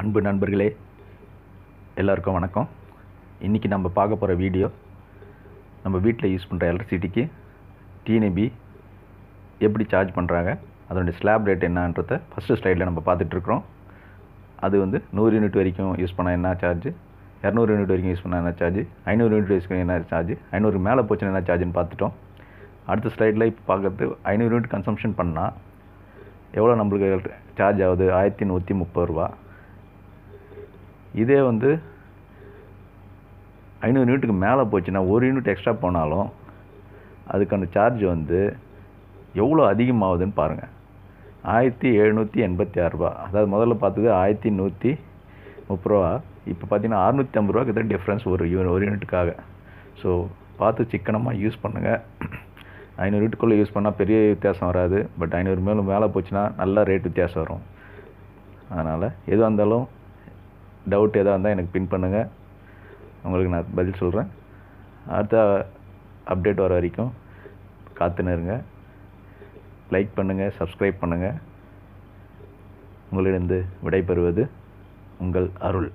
அன்பு நண்பர்களே எல்லாருக்கும் வணக்கம். இன்றைக்கி நம்ம பார்க்க போகிற வீடியோ நம்ம வீட்டில் யூஸ் பண்ணுற எலக்ட்ரிசிட்டிக்கு டிஎன்ஏபி எப்படி சார்ஜ் பண்ணுறாங்க அதனுடைய ஸ்லாப் ரேட் என்னன்றதை ஃபஸ்ட்டு ஸ்லைடில் நம்ம பார்த்துட்ருக்குறோம் அது வந்து நூறு யூனிட் வரைக்கும் யூஸ் பண்ணால் என்ன சார்ஜ் இரநூறு யூனிட் வரைக்கும் யூஸ் பண்ணால் என்ன சார்ஜ் ஐநூறு யூனிட் வரைக்கும் என்ன சார்ஜ் ஐநூறு மேலே போச்சுன்னா என்ன சார்ஜ்னு பார்த்துட்டோம். அடுத்த ஸ்லைடில் இப்போ பார்க்குறது ஐநூறு யூனிட் கன்சம்ஷன் பண்ணால் எவ்வளோ நம்மளுக்கு சார்ஜ் ஆகுது? ஆயிரத்தி நூற்றி முப்பது ரூபா. இதே வந்து ஐநூறு யூனிட்டுக்கு மேலே போச்சுன்னா ஒரு யூனிட் எக்ஸ்ட்ரா போனாலும் அதுக்கான சார்ஜ் வந்து எவ்வளோ அதிகமாகுதுன்னு பாருங்கள் ஆயிரத்தி எழுநூற்றி எண்பத்தி ஆறுரூபா அதாவது முதல்ல பார்த்தது ஆயிரத்தி நூற்றி முப்பது ரூபா. இப்போ பார்த்தீங்கன்னா அறுநூற்றி ஐம்பது ரூபா கிட்ட டிஃப்ரென்ஸ் ஒரு ஒரு யூனிட்டுக்காக. ஸோ பார்த்து சிக்கனமாக யூஸ் பண்ணுங்கள் ஐநூறு யூனிட்டுக்குள்ளே யூஸ் பண்ணால் பெரிய வித்தியாசம் வராது. பட் ஐநூறு மேலும் மேலே போச்சுன்னா நல்ல ரேட் வித்தியாசம் வரும். அதனால் எதுவாக இருந்தாலும் டவுட் எதாக இருந்தால் எனக்கு பின் பண்ணுங்கள் உங்களுக்கு நான் பதில் சொல்கிறேன் அடுத்த அப்டேட் வர வரைக்கும் காத்துன்னு இருங்க லைக் பண்ணுங்கள் சப்ஸ்கிரைப் பண்ணுங்கள் உங்களிடம் விடைபெறுவது உங்கள் அருள்.